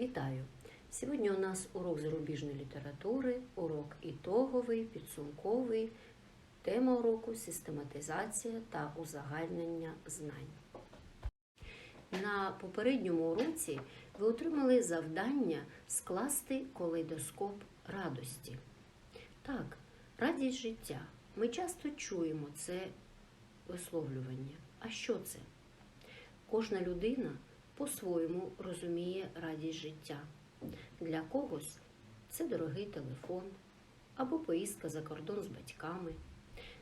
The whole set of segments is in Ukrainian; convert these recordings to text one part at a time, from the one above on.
Вітаю! Сьогодні у нас урок зарубіжної літератури, урок ітоговий, підсумковий. Тема уроку систематизація та узагальнення знань. На попередньому уроці ви отримали завдання скласти колейдоскоп радості. Так, радість життя. Ми часто чуємо це висловлювання. А що це? Кожна людина по-своєму розуміє радість життя. Для когось це дорогий телефон або поїздка за кордон з батьками.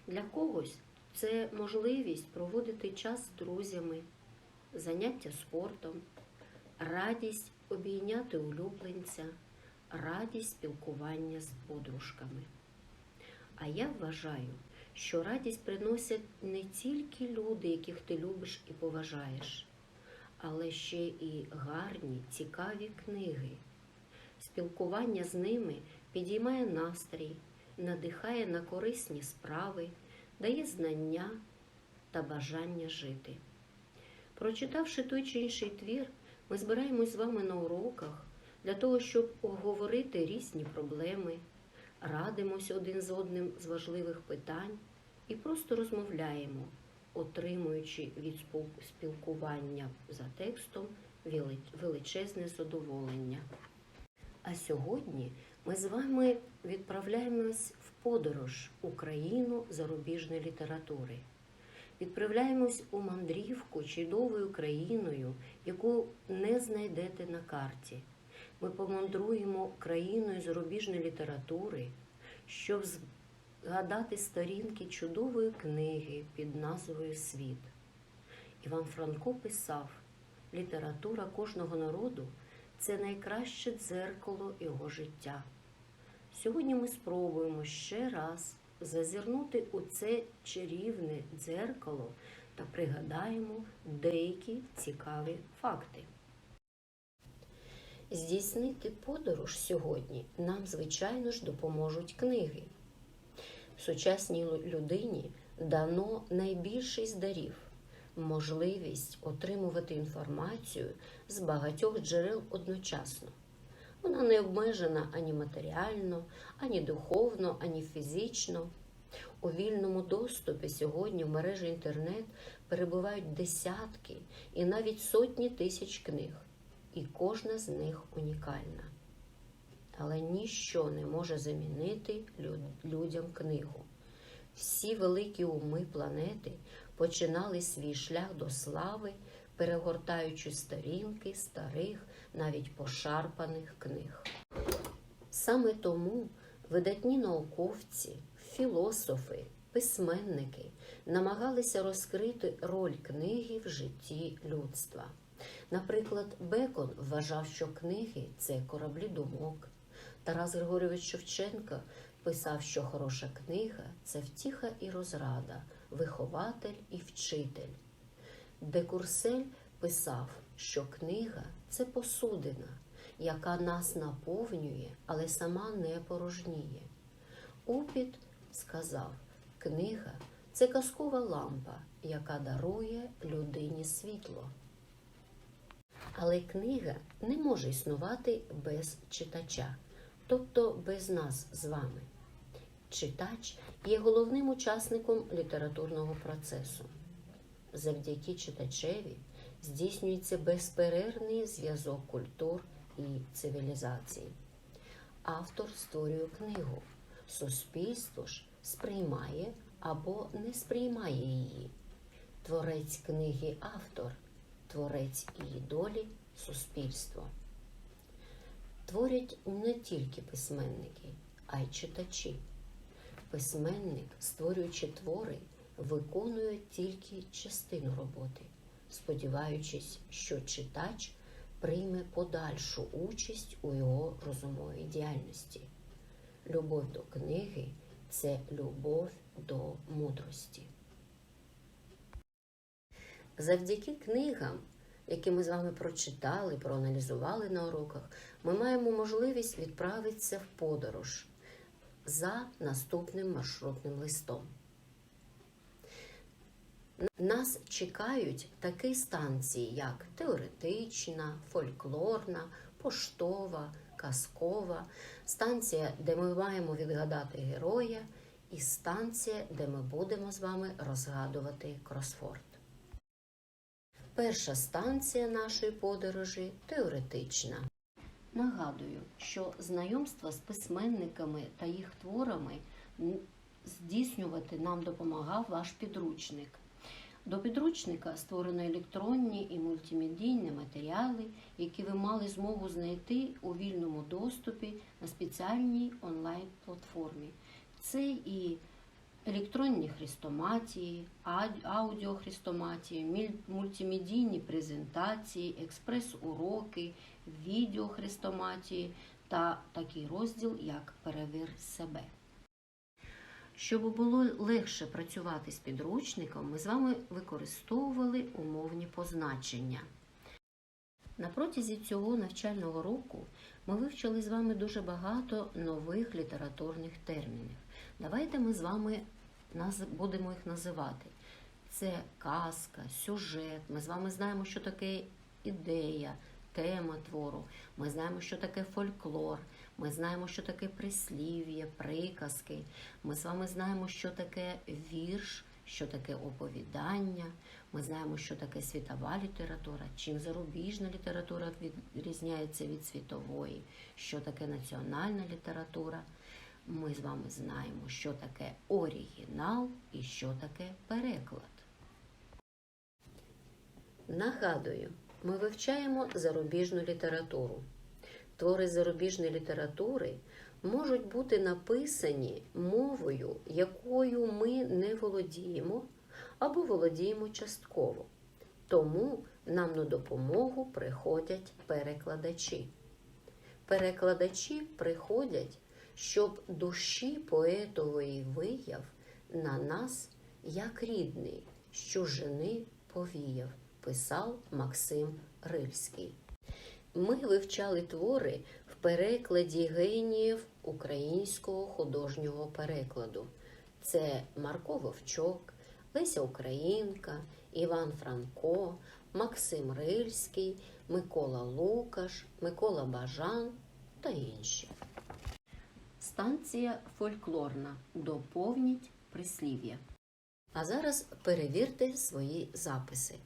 Для когось це можливість проводити час з друзями, заняття спортом, радість обійняти улюбленця, радість спілкування з подружками. А я вважаю, що радість приносять не тільки люди, яких ти любиш і поважаєш, але ще і гарні, цікаві книги. Спілкування з ними підіймає настрій, надихає на корисні справи, дає знання та бажання жити. Прочитавши той чи інший твір, ми збираємось з вами на уроках для того, щоб обговорити різні проблеми, радимося один з одним з важливих питань і просто розмовляємо, отримуючи від спілкування за текстом величезне задоволення. А сьогодні ми з вами відправляємось в подорож Україну зарубіжної літератури. Відправляємось у мандрівку чудовою країною, яку не знайдете на карті. Ми помандруємо країною зарубіжної літератури, щоб згадати сторінки чудової книги під назвою Світ. Іван Франко писав: література кожного народу це найкраще дзеркало його життя. Сьогодні ми спробуємо ще раз зазирнути у це чарівне дзеркало та пригадаємо деякі цікаві факти. Здійснити подорож сьогодні нам, звичайно ж, допоможуть книги. Сучасній людині дано найбільший з дарів можливість отримувати інформацію з багатьох джерел одночасно. Вона не обмежена ані матеріально, ані духовно, ані фізично. У вільному доступі сьогодні в мережі інтернет перебувають десятки і навіть сотні тисяч книг, і кожна з них унікальна. Але ніщо не може замінити людям книгу. Всі великі уми планети починали свій шлях до слави, перегортаючи сторінки старих, навіть пошарпаних книг. Саме тому видатні науковці, філософи, письменники намагалися розкрити роль книги в житті людства. Наприклад, Бекон вважав, що книги це кораблі думок. Тарас Григорьович Шевченко писав, що хороша книга це втіха і розрада, вихователь і вчитель. Декурсель писав, що книга це посудина, яка нас наповнює, але сама не порожніє. Упіт сказав, книга це казкова лампа, яка дарує людині світло. Але книга не може існувати без читача, тобто без нас з вами. Читач є головним учасником літературного процесу. Завдяки читачеві здійснюється безперервний зв'язок культур і цивілізацій. Автор створює книгу, суспільство ж сприймає або не сприймає її. Творець книги автор, творець її долі суспільство. Творять не тільки письменники, а й читачі. Письменник, створюючи твори, виконує тільки частину роботи, сподіваючись, що читач прийме подальшу участь у його розумовій діяльності. Любов до книги це любов до мудрості. Завдяки книгам, які ми з вами прочитали, проаналізували на уроках, ми маємо можливість відправитися в подорож за наступним маршрутним листом. Нас чекають такі станції, як теоретична, фольклорна, поштова, казкова, станція, де ми маємо відгадати героя, і станція, де ми будемо з вами розгадувати кросфорд. Перша станція нашої подорожі теоретична. Нагадую, що знайомство з письменниками та їх творами здійснювати нам допомагав ваш підручник. До підручника створено електронні і мультимедійні матеріали, які ви мали змогу знайти у вільному доступі на спеціальній онлайн-платформі. Це і електронні хрестоматії, аудіохрестоматії, мультимедійні презентації, експрес-уроки, відеохрестоматії та такий розділ, як Перевір себе. Щоб було легше працювати з підручником, ми з вами використовували умовні позначення. На протязі цього навчального року ми вивчили з вами дуже багато нових літературних термінів. Давайте ми з вами будемо їх називати. Це казка, сюжет. Ми з вами знаємо, що таке ідея, тема твору. Ми знаємо, що таке фольклор. Ми знаємо, що таке прислів'я, приказки. Ми з вами знаємо, що таке вірш, що таке оповідання. Ми знаємо, що таке світова література, чим зарубіжна література відрізняється від світової, що таке національна література. Ми з вами знаємо, що таке оригінал і що таке переклад. Нагадую, ми вивчаємо зарубіжну літературу. Твори зарубіжної літератури можуть бути написані мовою, якою ми не володіємо або володіємо частково. Тому нам на допомогу приходять перекладачі. Перекладачі приходять, щоб душі поетової вияв на нас як рідний, з чужини повіяв, писав Максим Рильський. Ми вивчали твори в перекладі геніїв українського художнього перекладу. Це Марко Вовчок, Леся Українка, Іван Франко, Максим Рильський, Микола Лукаш, Микола Бажан та інші. Станція фольклорна. Доповніть прислів'я. А зараз перевірте свої записи.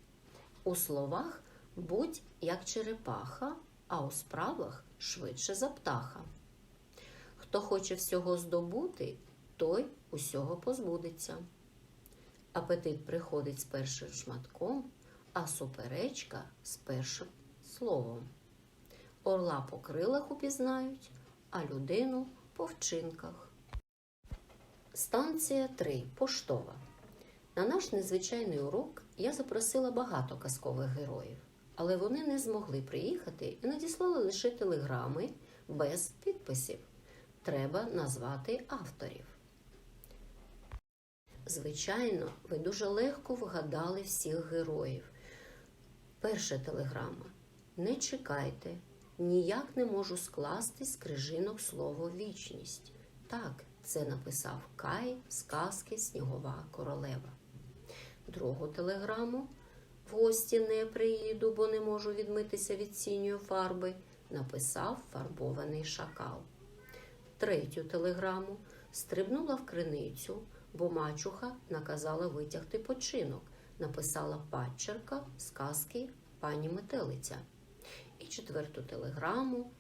У словах будь як черепаха, а у справах швидше за птаха. Хто хоче всього здобути, той усього позбудеться. Апетит приходить з першим шматком, а суперечка з першим словом. Орла по крилах упізнають, а людину по вчинках. Станція 3. Поштова. На наш незвичайний урок я запросила багато казкових героїв, але вони не змогли приїхати і надіслали лише телеграми без підписів. Треба назвати авторів. Звичайно, ви дуже легко вгадали всіх героїв. Перша телеграма. Не чекайте, ніяк не можу скласти з крижинок слово вічність. Так, це написав Кай з казки Снігова королева. Другу телеграму в гості не приїду, бо не можу відмитися від синьої фарби, написав фарбований шакал. Третю телеграму стрибнула в криницю, бо мачуха наказала витягти починок, написала падчерка з казки пані Метелиця. Четверту телеграму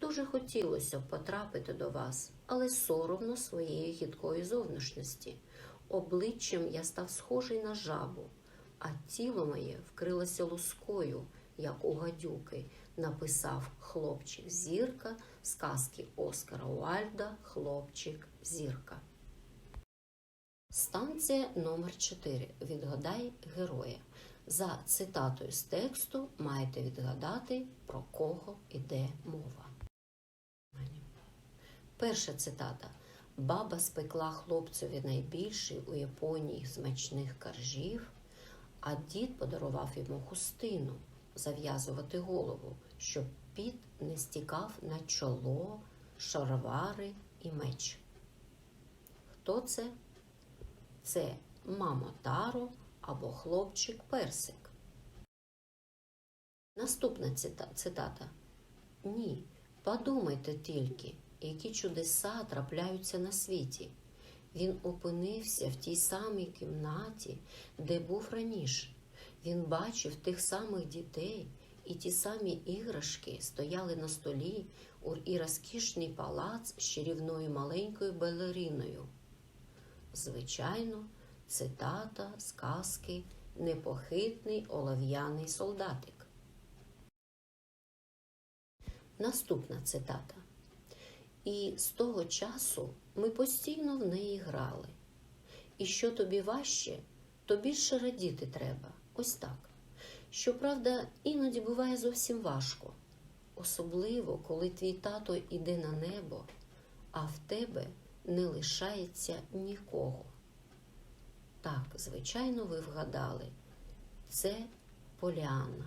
дуже хотілося б потрапити до вас, але соромно своєї гідкої зовнішності. Обличчям я став схожий на жабу, а тіло моє вкрилося лускою, як у гадюки, написав хлопчик зірка з казки Оскара Уальда Хлопчик зірка. Станція номер 4 Відгадай героя. За цитатою з тексту маєте відгадати, про кого йде мова. Перша цитата. Баба спекла хлопцеві найбільший у Японії смачних коржів, а дід подарував йому хустину зав'язувати голову, щоб піт не стікав на чоло, шаровари і меч. Хто це? Це мама Таро або хлопчик персик. Наступна цитата. Ні, подумайте тільки, які чудеса трапляються на світі. Він опинився в тій самій кімнаті, де був раніше. Він бачив тих самих дітей, і ті самі іграшки стояли на столі і розкішний палац з чарівною маленькою балериною. Звичайно, цитата з казки Непохитний олов'яний солдатик. Наступна цитата. І з того часу ми постійно в неї грали. І що тобі важче, то більше радіти треба. Ось так. Щоправда, іноді буває зовсім важко, особливо, коли твій тато йде на небо, а в тебе не лишається нікого. Так, звичайно, ви вгадали. Це Поліанна.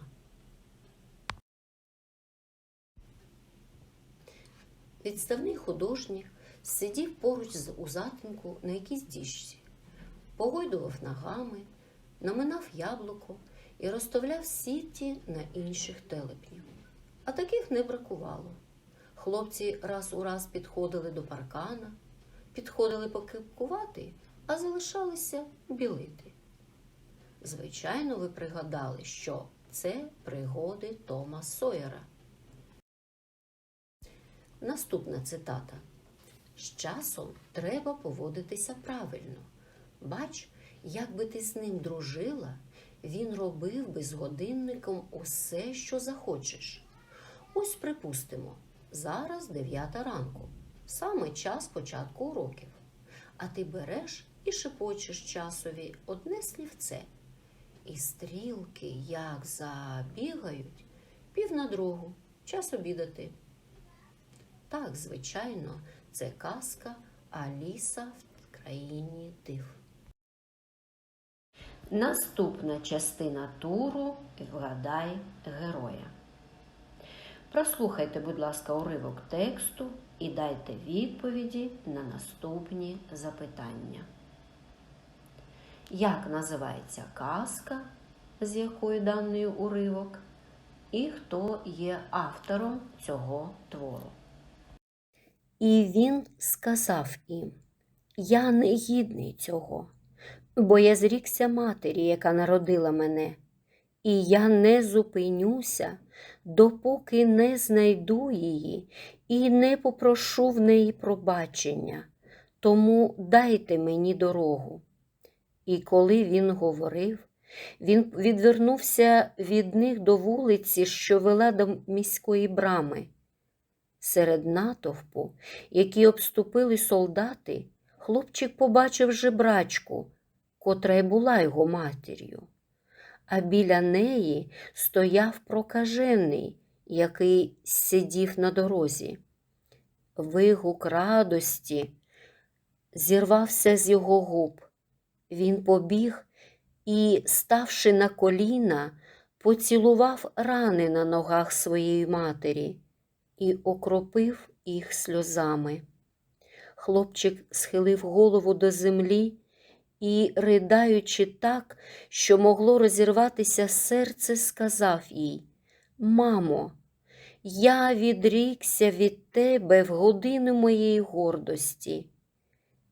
Відставний художник сидів поруч з- у затинку на якійсь діжці, погойдував ногами, наминав яблуко і розставляв сіті на інших телепнів. А таких не бракувало. Хлопці раз у раз підходили до паркана, підходили покипкувати, а залишалися білити. Звичайно, ви пригадали, що це пригоди Тома Сойера. Наступна цитата. З часом треба поводитися правильно. Бач, як би ти з ним дружила, він робив би з годинником усе, що захочеш. Ось припустимо, зараз дев'ята ранку, саме час початку уроків. А ти береш і шепочеш часові одне слівце. І стрілки, як забігають, пів на другу, час обідати. Так, звичайно, це казка Аліса в країні див. Наступна частина туру Вгадай героя. Прослухайте, будь ласка, уривок тексту і дайте відповіді на наступні запитання. Як називається казка, з якої даний уривок, і хто є автором цього твору? І він сказав їм: Я не гідний цього, бо я зрікся матері, яка народила мене, і я не зупинюся, допоки не знайду її і не попрошу в неї пробачення. Тому дайте мені дорогу. І коли він говорив, він відвернувся від них до вулиці, що вела до міської брами. Серед натовпу, які обступили солдати, хлопчик побачив жебрачку, котра й була його матір'ю. А біля неї стояв прокажений, який сидів на дорозі. Вигук радості зірвався з його губ. Він побіг і, ставши на коліна, поцілував рани на ногах своєї матері і окропив їх сльозами. Хлопчик схилив голову до землі і, придаючи так, що могло розірватися серце, сказав їй: Мамо, я відрікся від тебе в годину моєї гордості.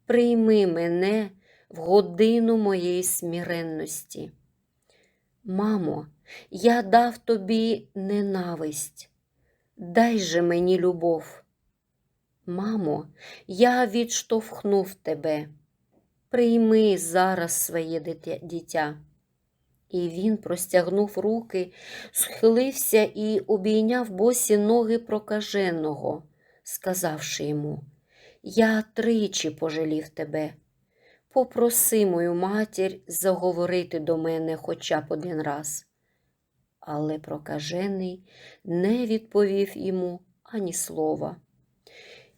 Прийми мене в годину моєї смиренності. Мамо, я дав тобі ненависть, дай же мені любов. Мамо, я відштовхнув тебе. Прийми зараз своє дитя. І він простягнув руки, схилився і обійняв босі ноги прокаженого, сказавши йому: Я тричі пожалів тебе. Попроси мою матір заговорити до мене хоча б один раз. Але прокажений не відповів йому ані слова.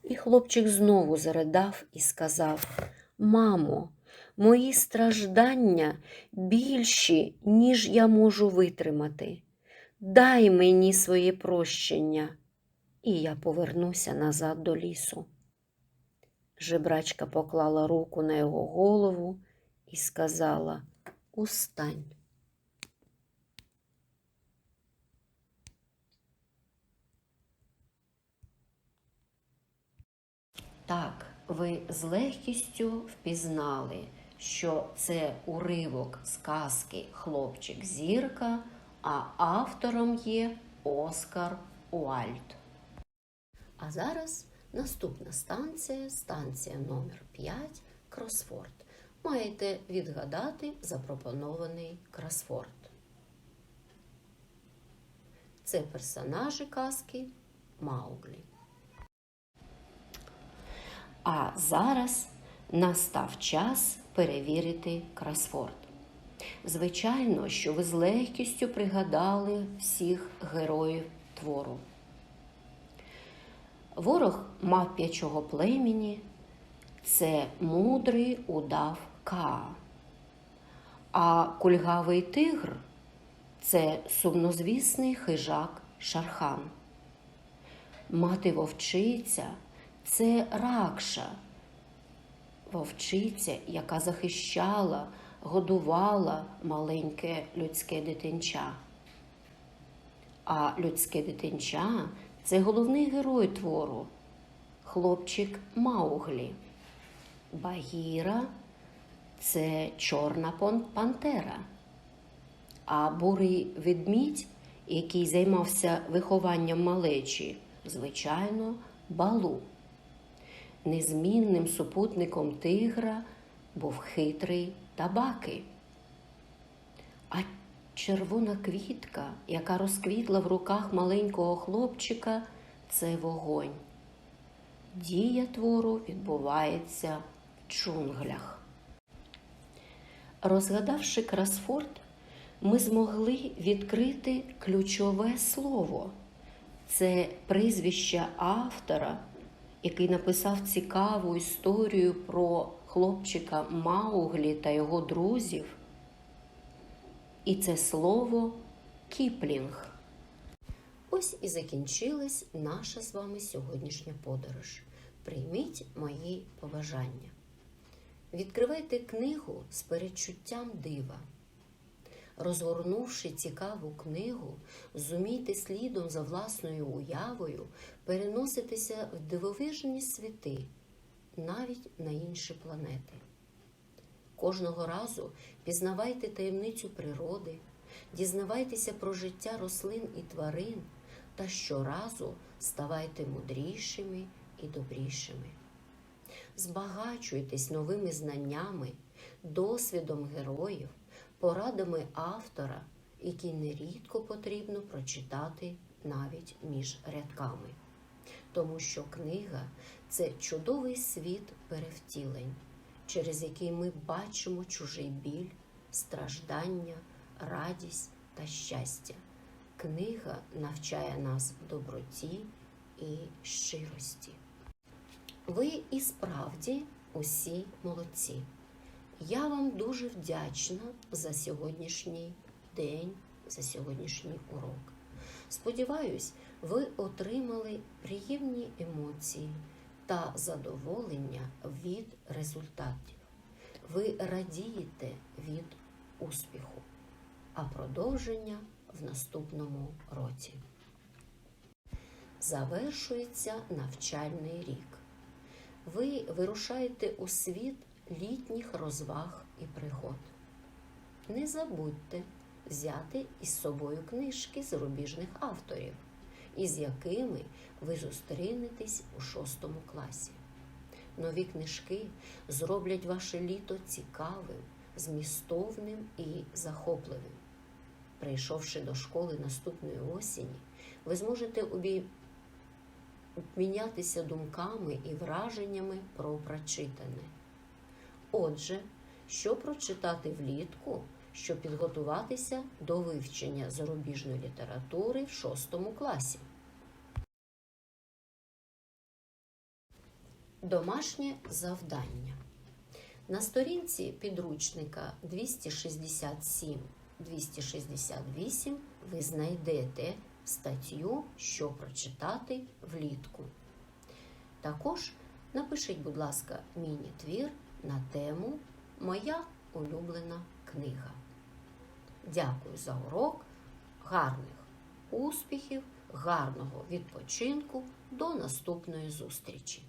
І хлопчик знову заридав і сказав: Мамо, мої страждання більші, ніж я можу витримати. Дай мені своє прощення, і я повернуся назад до лісу. Жебрачка поклала руку на його голову і сказала: Устань. Так, ви з легкістю впізнали, що це уривок сказки Хлопчик Зірка, а автором є Оскар Уальд. А зараз наступна станція, станція номер 5 кросфорд. Маєте відгадати запропонований кросфорд. Це персонажі казки Мауглі. А зараз настав час перевірити кросфорд. Звичайно, що ви з легкістю пригадали всіх героїв твору. Ворог мавп'ячого племені це мудрий удав Ка. А кульгавий тигр це сумнозвісний хижак Шархан. Мати вовчиця це ракша, вовчиця, яка захищала, годувала маленьке людське дитинча. А людське дитинча це головний герой твору, хлопчик Мауглі. Багіра це чорна пантера. А бурий ведмідь, який займався вихованням малечі, звичайно, балу. Незмінним супутником тигра був хитрий табаки. А червона квітка, яка розквітла в руках маленького хлопчика, це вогонь. Дія твору відбувається в джунглях. Розгадавши кросфорд, ми змогли відкрити ключове слово. Це прізвище автора, який написав цікаву історію про хлопчика Мауглі та його друзів. І це слово Кіплінг. Ось і закінчилась наша з вами сьогоднішня подорож. Прийміть мої побажання. Відкривайте книгу з передчуттям дива. Розгорнувши цікаву книгу, зумійте слідом за власною уявою переноситися в дивовижні світи, навіть на інші планети. Кожного разу пізнавайте таємницю природи, дізнавайтеся про життя рослин і тварин та щоразу ставайте мудрішими і добрішими. Збагачуйтесь новими знаннями, досвідом героїв, порадами автора, які нерідко потрібно прочитати навіть між рядками. Тому що книга це чудовий світ перевтілень, через який ми бачимо чужий біль, страждання, радість та щастя. Книга навчає нас доброті і щирості. Ви і справді усі молодці. Я вам дуже вдячна за сьогоднішній день, за сьогоднішній урок. Сподіваюсь, ви отримали приємні емоції та задоволення від результатів. Ви радієте від успіху, а продовження в наступному році. Завершується навчальний рік. Ви вирушаєте у світ літніх розваг і пригод. Не забудьте взяти із собою книжки зарубіжних авторів, із якими ви зустрінетесь у шостому класі. Нові книжки зроблять ваше літо цікавим, змістовним і захопливим. Прийшовши до школи наступної осені, ви зможете обмінятися думками і враженнями про прочитане. Отже, що прочитати влітку, щоб підготуватися до вивчення зарубіжної літератури в шостому класі? Домашнє завдання. На сторінці підручника 267-268 ви знайдете статтю, що прочитати влітку. Також напишіть, будь ласка, міні-твір на тему Моя улюблена книга. Дякую за урок, гарних успіхів, гарного відпочинку. До наступної зустрічі!